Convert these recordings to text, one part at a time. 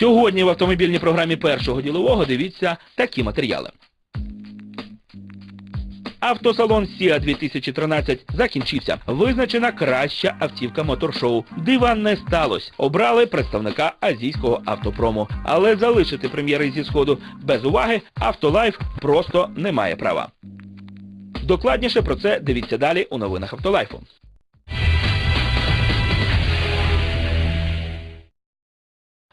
Сьогодні в автомобільній програмі першого ділового дивіться такі матеріали. Автосалон Сіа 2013 закінчився. Визначена краща автівка моторшоу. Дива не сталося. Обрали представника азійського автопрому. Але залишити прем'єри зі сходу без уваги Автолайф просто не має права. Докладніше про це дивіться далі у новинах Автолайфу.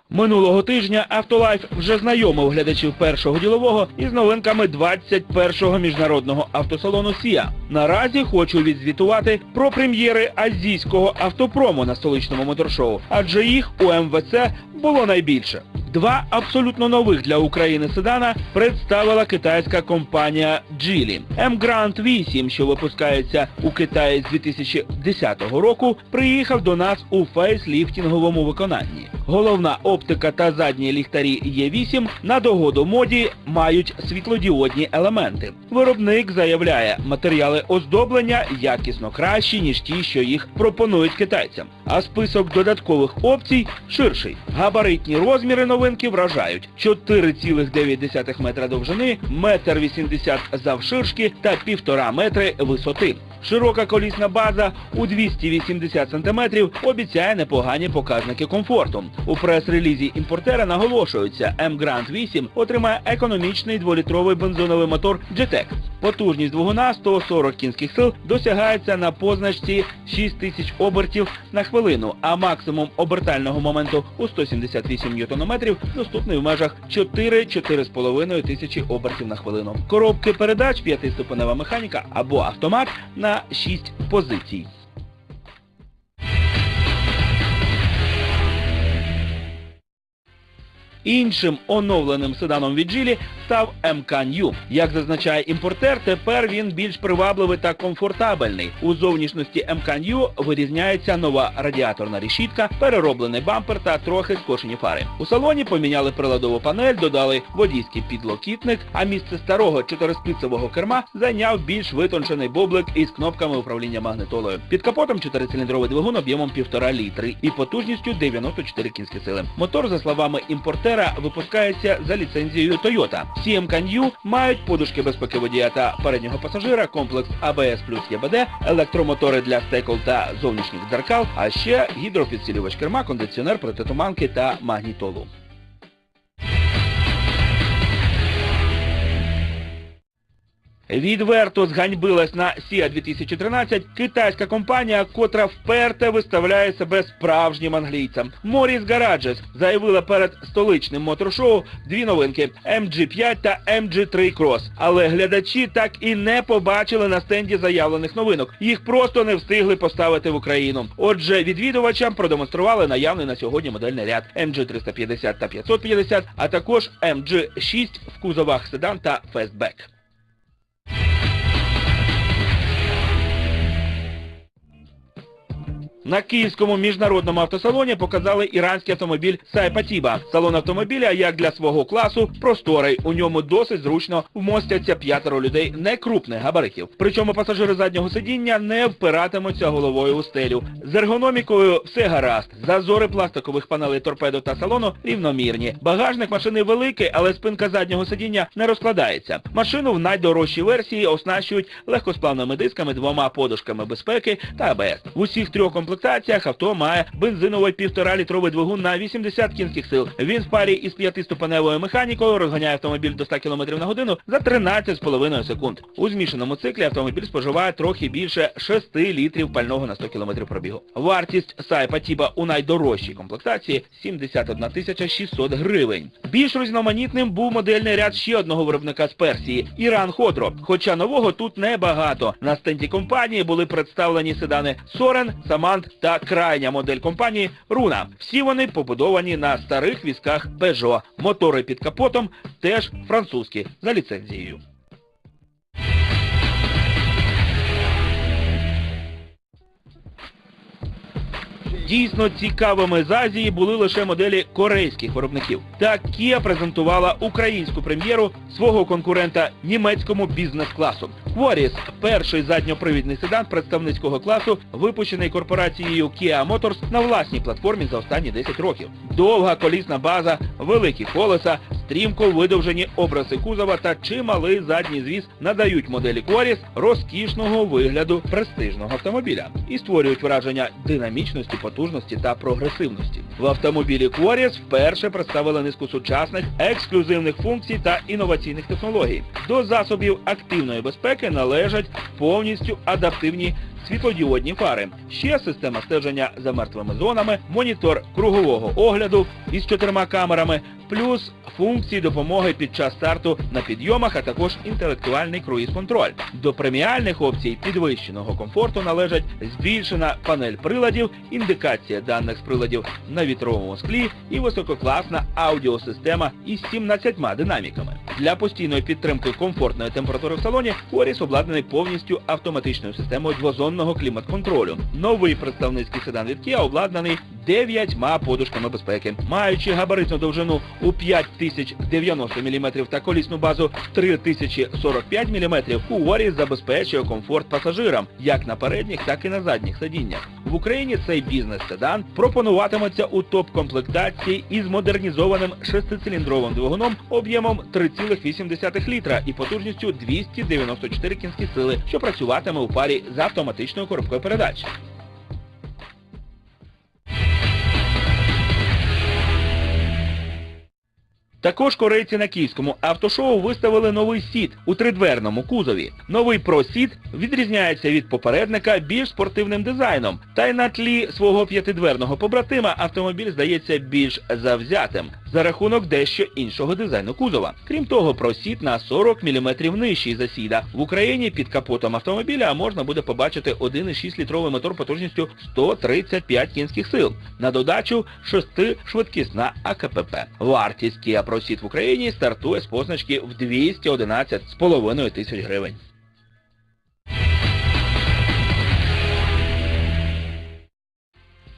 Минулого тижня Автолайф вже знайомив глядачів першого ділового із новинками 21-го міжнародного автосалону Сія. Наразі хочу відзвітувати про прем'єри азійського автопрому на столичному моторшоу, адже їх у МВЦ було найбільше. Два абсолютно нових для України седана представила китайська компанія Geely. M-Grand 8, що випускається у Китаї з 2010 року, приїхав до нас у фейсліфтінговому виконанні. Головна оптика та задні ліхтарі Е8 на догоду моді мають світлодіодні елементи. Виробник заявляє, матеріали оздоблення якісно кращі, ніж ті, що їх пропонують китайцям. А список додаткових опцій ширший. Габаритні розміри новинки вражають 4,9 метра довжини, 1,80 м завширшки та 1,5 метри висоти. Широка колісна база у 280 см обіцяє непогані показники комфорту. У прес-релізі імпортера наголошується, M-Grand 8 отримає економічний дволітровий бензиновий мотор GTEC. Потужність двигуна 140 кінських сил досягається на позначці 6000 обертів на хвилину, а максимум обертального моменту у 178 Нм доступний в межах 4-4,5 тисячі обертів на хвилину. Коробки передач, 5-ступенева механіка або автомат на 6 позицій. Іншим оновленим седаном від Geely став MK New. Як зазначає імпортер, тепер він більш привабливий та комфортабельний. У зовнішності MK New вирізняється нова радіаторна решітка, перероблений бампер та трохи скошені фари. У салоні поміняли приладову панель, додали водійський підлокітник, а місце старого чотириспицевого керма зайняв більш витончений боблик із кнопками управління магнитолою. Під капотом чотирициліндровий двигун об'ємом 1,5 літри і потужністю 94 кінські сили. Мотор, за словами імпортера, випускається за ліцензією Toyota. Всі MKNU мають подушки безпеки водія та переднього пасажира, комплекс ABS плюс ЄБД, електромотори для стекол та зовнішніх дзеркал, а ще гідропідсилювач керма, кондиціонер протитуманки та магнітолу. Відверто зганьбилась на SIA 2013 китайська компанія, котра вперте виставляє себе справжнім англійцем. Morris Garages заявила перед столичним моторшоу дві новинки MG5 та MG3 Cross. Але глядачі так і не побачили на стенді заявлених новинок. Їх просто не встигли поставити в Україну. Отже, відвідувачам продемонстрували наявний на сьогодні модельний ряд MG350 та 550, а також MG6 в кузовах седан та фестбек. На київському міжнародному автосалоні показали іранський автомобіль Сайпатіба. Салон автомобіля, як для свого класу, просторий. У ньому досить зручно вмостяться п'ятеро людей некрупних габаритів. Причому пасажири заднього сидіння не впиратимуться головою у стелю. З ергономікою все гаразд. Зазори пластикових панелей торпедо та салону рівномірні. Багажник машини великий, але спинка заднього сидіння не розкладається. Машину в найдорожчій версії оснащують легкосплавними дисками, двома подушками безпеки та АБС. В усіх трьох комплектаціях авто має бензиновий 1,5 літровий двигун на 80 кінських сил. Він в парі із п'ятиступеневою механікою розганяє автомобіль до 100 км на годину за 13,5 секунд. У змішаному циклі автомобіль споживає трохи більше 6 літрів пального на 100 км пробігу. Вартість Сайпа Тіба у найдорожчій комплектації 71 тисяча 600 гривень. Більш різноманітним був модельний ряд ще одного виробника з Персії – Іран Ходро. Хоча нового тут небагато. На стенді компанії були представлені седани Сорен, Самант та крайня модель компанії Руна. Всі вони побудовані на старих візках Peugeot. Мотори під капотом теж французькі за ліцензією. Дійсно цікавими з Азії були лише моделі корейських виробників. Так Kia презентувала українську прем'єру свого конкурента німецькому бізнес-класу. Quaris – перший задньопривідний седан представницького класу, випущений корпорацією Kia Motors на власній платформі за останні 10 років. Довга колісна база, великі колеса, стрімко видовжені образи кузова та чималий задній звіс надають моделі Quaris розкішного вигляду престижного автомобіля і створюють враження динамічності, потужності та прогресивності. В автомобілі Quaris вперше представили низку сучасних ексклюзивних функцій та інноваційних технологій. До засобів активної безпеки належать повністю адаптивні світлодіодні фари, ще система стеження за мертвими зонами, монітор кругового огляду із чотирма камерами, плюс функції допомоги під час старту на підйомах, а також інтелектуальний круїз-контроль. До преміальних опцій підвищеного комфорту належать збільшена панель приладів, індикація даних з приладів на вітровому склі і висококласна аудіосистема із 17 динаміками. Для постійної підтримки комфортної температури в салоні Коріс обладнаний повністю автоматичною системою двозонного клімат-контролю. Новий представницький седан від Kia обладнаний дев'ятьма подушками безпеки. Маючи габаритну довжину у 5090 мм та колісну базу 3045 мм, Quaris забезпечує комфорт пасажирам як на передніх, так і на задніх сидіннях. В Україні цей бізнес-седан пропонуватиметься у топ-комплектації із модернізованим шестициліндровим двигуном об'ємом 3,8 літра і потужністю 294 кінські сили, що працюватиме у парі з автоматичною коробкою передач. Також корейці на київському автошоу виставили новий сіт у тридверному кузові. Новий Seat відрізняється від попередника більш спортивним дизайном, та й на тлі свого п'ятидверного побратима автомобіль здається більш завзятим за рахунок дещо іншого дизайну кузова. Крім того, Seat на 40 мм нижчий за сіда. В Україні під капотом автомобіля можна буде побачити 1,6 літровий мотор потужністю 135 кінських сил. На додачу 6-швидкісна АКПП. Вартість Kia Pro Seat в Україні стартує з позначки в 211,5 тисяч гривень.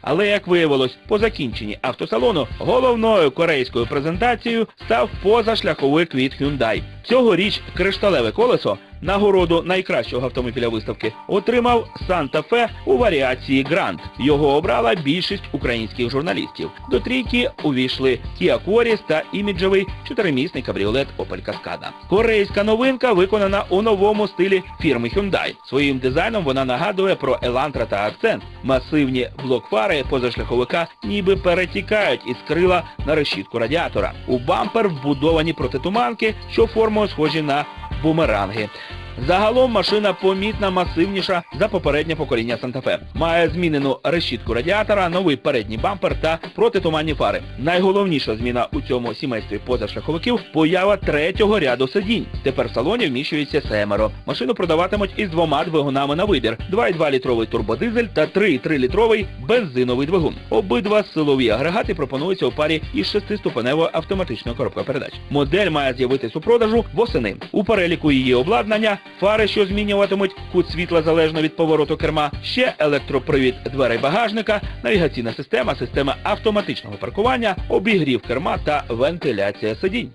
Але, як виявилось, по закінченні автосалону головною корейською презентацією став позашляховик від Hyundai. Цьогоріч кришталеве колесо нагороду найкращого автомобіля виставки отримав Fe у варіації Grand. Його обрала більшість українських журналістів. До трійки увійшли Kia Quaris та іміджевий чотиримісний кабріолет Opel Cascada. Корейська новинка виконана у новому стилі фірми Hyundai. Своїм дизайном вона нагадує про Elantra та Accent. Масивні блокфари позашляховика ніби перетікають із крила на решітку радіатора. У бампер вбудовані протитуманки, що формою схожі на бумеранги. Загалом машина помітно масивніша за попереднє покоління Санта-Фе. Має змінену решітку радіатора, новий передній бампер та протитуманні фари. Найголовніша зміна у цьому сімействі позашляховиків – поява третього ряду сидінь. Тепер в салоні вміщується семеро. Машину продаватимуть із двома двигунами на вибір: 2,2 літровий турбодизель та 3,3 літровий бензиновий двигун. Обидва силові агрегати пропонуються у парі із шестиступеневою автоматичною коробкою передач. Модель має з'явитись у продажу восени. У переліку її обладнання фари, що змінюватимуть кут світла залежно від повороту керма, ще електропривід дверей багажника, навігаційна система, система автоматичного паркування, обігрів керма та вентиляція сидінь.